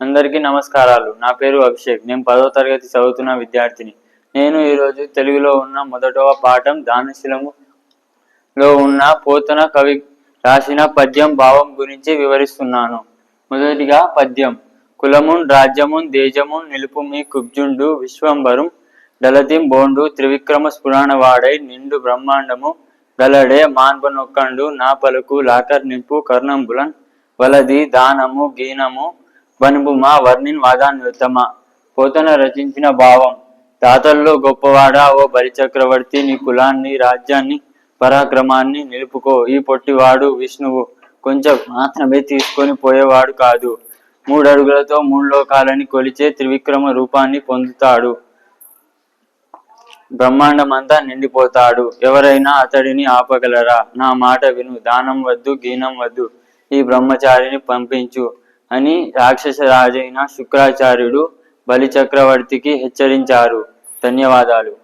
అందరికీ నమస్కారాలు. నా పేరు అభిషేక్. నేను పదో తరగతి చదువుతున్న విద్యార్థిని. నేను ఈరోజు తెలుగులో ఉన్న మొదటవ పాఠం దానశీలములో ఉన్న పోతన కవి రాసిన పద్యం భావం గురించి వివరిస్తున్నాను. మొదటిగా పద్యం. కులమున్ రాజ్యమున్ దేజమున్ నిలుపు మీ కుబ్జుండు విశ్వంబరం డలతిం బోండు త్రివిక్రమ స్ఫురాణ వాడై నిండు బ్రహ్మాండము గలడే మాన్పనొక్కండు నా పలుకు లాకర్ నింపు కర్ణంబులన్ వలది దానము గీనము వనుపు మా వర్ణిన్ వాదాన్యుత్తమ పోతన రచించిన భావం తాతల్లో గొప్పవాడా ఓ బలిచక్రవర్తి నీ కులాన్ని రాజ్యాన్ని పరాక్రమాన్ని నిలుపుకో. ఈ పొట్టివాడు విష్ణువు కొంచెం మాత్రమే తీసుకొని పోయేవాడు కాదు. మూడడుగులతో మూడు లోకాలని కొలిచే త్రివిక్రమ రూపాన్ని పొందుతాడు. బ్రహ్మాండమంతా నిండిపోతాడు. ఎవరైనా అతడిని ఆపగలరా? నా మాట విను. దానం వద్దు గీనం వద్దు. ఈ బ్రహ్మచారిని పంపించు. అని రాక్షస రాజైన శుక్రాచార్యుడు బలి చక్రవర్తికి హెచ్చరించారు. ధన్యవాదాలు.